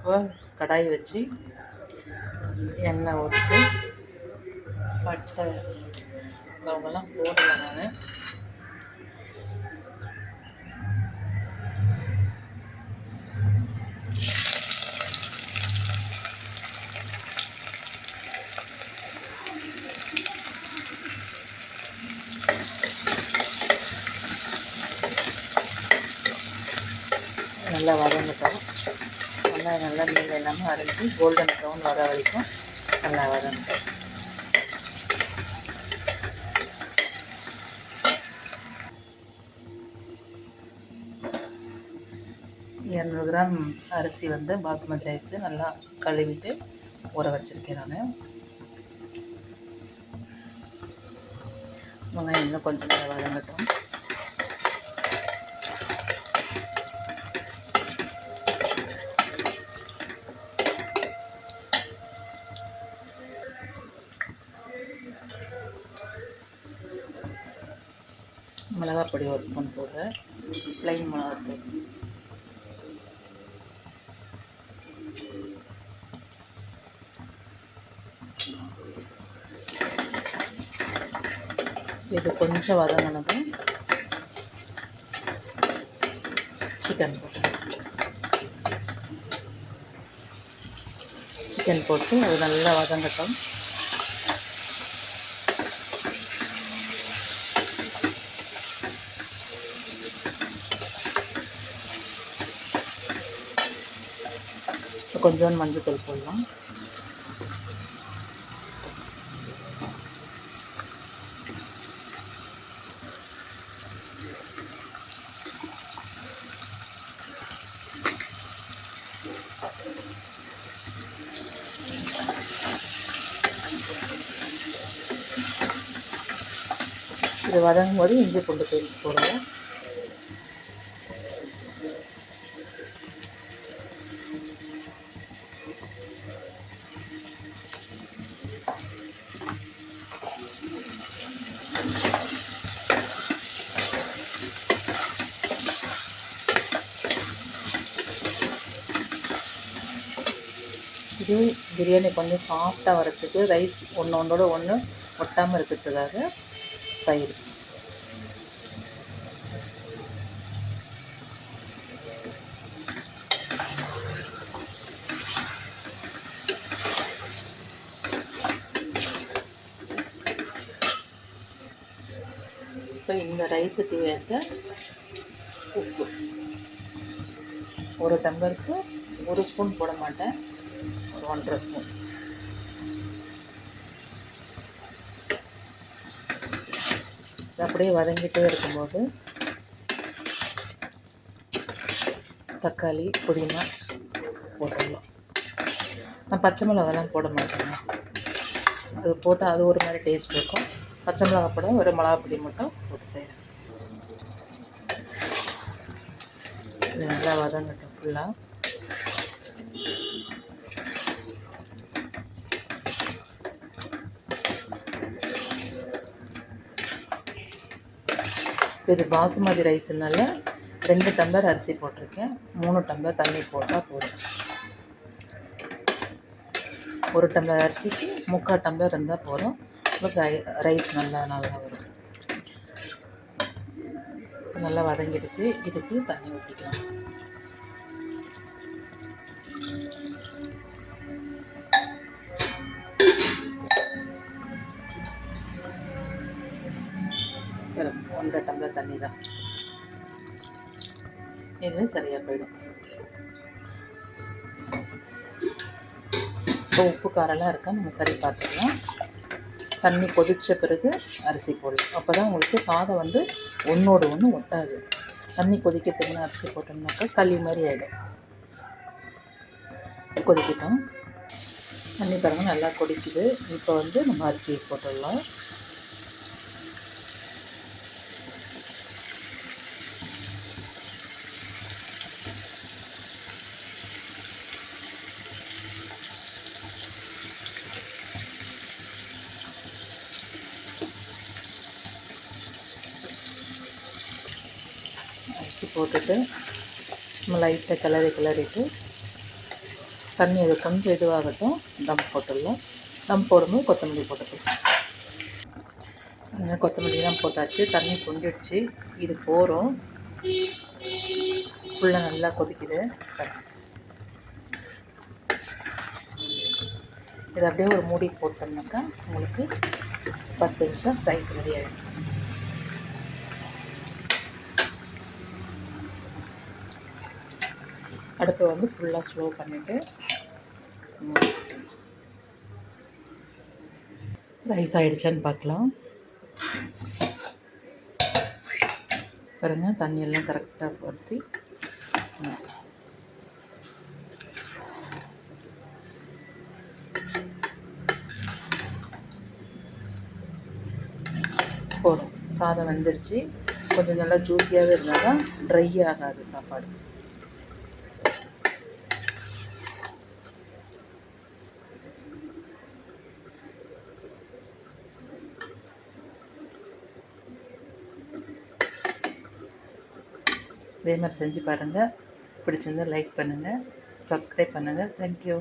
இப்போ கடாய் வச்சு எண்ணெய் ஊற்றி பட்டை லவங்கெல்லாம் போடலை நான். நல்லா வதங்கட்டும். வெங்காயம் நல்லா மீன் எல்லாமே அரைஞ்சி கோல்டன் ப்ரௌன் வர வரைக்கும் நல்லா வதங்கட்டும் இரநூறு கிராம் அரிசி வந்து பாஸ்மதி ரைஸ் நல்லா கழுவிட்டு ஊற வச்சுருக்கேன் நான். வெங்காயம் இன்னும் கொஞ்சம் நல்லா வதங்கட்டும். மிளகாய் பொடி ஒரு ஸ்பூன் போடுறேன் ப்ளைன் மிளகாத்தூள். இது கொஞ்சம் வதங்கினதும் சிக்கன் போட்டு. சிக்கன் போட்டு அது நல்லா வதங்கட்டும். கொஞ்சோண்டு மஞ்சள் தூள் போடலாம். இது வதங்கும் போது இஞ்சி பூண்டு பேஸ்ட் போடுவோம் இது பிரியாணி கொஞ்சம் சாஃப்டாக வரத்துக்கு ரைஸ் ஒன்று ஒன்றோட ஒன்று ஒட்டாமல் இருக்கிறதுக்காக தயிர். இப்போ இந்த ரைஸுக்கு ஏற்ற உப்பு. ஒரு டம்ளருக்கு ஒரு ஸ்பூன் போட மாட்டேன். ஒன்றரை ஸ்பூன். அப்படியே வதங்கிட்டே இருக்கும்போது தக்காளி புதினா போட்டுடலாம். நான் பச்சை மிளகாலாம் போட மாட்டேங்க. அது போட்டால் அது ஒரு மாதிரி டேஸ்ட் இருக்கும். பச்சை மிளகா போட ஒரு மிளகா பொடி மட்டும் போட்டு செய்கிறேன் இது நல்லா வதங்கட்டும் ஃபுல்லாக இது பாசுமதி ரைஸ்னால ரெண்டு டம்ளர் அரிசி போட்டிருக்கேன். மூணு டம்ளர் தண்ணி போட்டால் போதும். ஒரு டம்ளர் அரிசிக்கு முக்கால் டம்ளர் இருந்தால் போதும். உங்களுக்கு ரைஸ் நல்லா நல்லா வரும். நல்லா வதங்கிடுச்சு. இதுக்கு தண்ணி ஊற்றிக்கலாம் வெறும் ஒன்றரை டம்ளர் தண்ணி தான் இது சரியாக போயிடும். இப்போ உப்பு காரெல்லாம் இருக்கா? நம்ம சரி பார்த்துக்கலாம். தண்ணி கொதித்த பிறகு அரிசி போடலாம். அப்போ தான் உங்களுக்கு சாதம் வந்து ஒன்றோடு ஒன்று ஒட்டாது. தண்ணி கொதிக்கிறதுக்குன்னு அரிசி போட்டோம்னாக்கா களி மாதிரி ஆகிடும் கொதிக்கட்டும். தண்ணி பாருங்கள் நல்லா கொதிக்குது. இப்போ வந்து நம்ம அரிசி போட்டுடலாம். அரிசி போட்டுட்டு நம்ம லைட்டாக கிளறி கிளறிட்டு தண்ணி அது கொஞ்சம் இதுவாகட்டும் தம் போட்டுடலாம். தம் போடும்போது கொத்தமல்லி போட்டுக்கலாம். அங்கே கொத்தமல்லிலாம் போட்டாச்சு தண்ணி சுண்டிடுச்சு இது போகிறோம் ஃபுல்லாக நல்லா கொதிக்குது. இது அப்படியே ஒரு மூடி போட்டோம்னாக்கா உங்களுக்கு பத்து நிமிஷம் ரைஸ் ரெடி ஆகிடும் அடுப்பை வந்து ஃபுல்லாக ஸ்லோ பண்ணிவிட்டு ரைஸ் ஆகிடுச்சான்னு பார்க்கலாம். பாருங்க தண்ணியெல்லாம் கரெக்டாக படுத்தி போதும். சாதம் வெந்துடுச்சு. கொஞ்சம் நல்லா ஜூஸியாகவே இருந்தால் தான் ட்ரை ஆகாது சாப்பாடு. இதே மாதிரி செஞ்சு பாருங்கள் பிடிச்சிருந்தால் லைக் பண்ணுங்கள் சப்ஸ்கிரைப் பண்ணுங்கள் தேங்க்யூ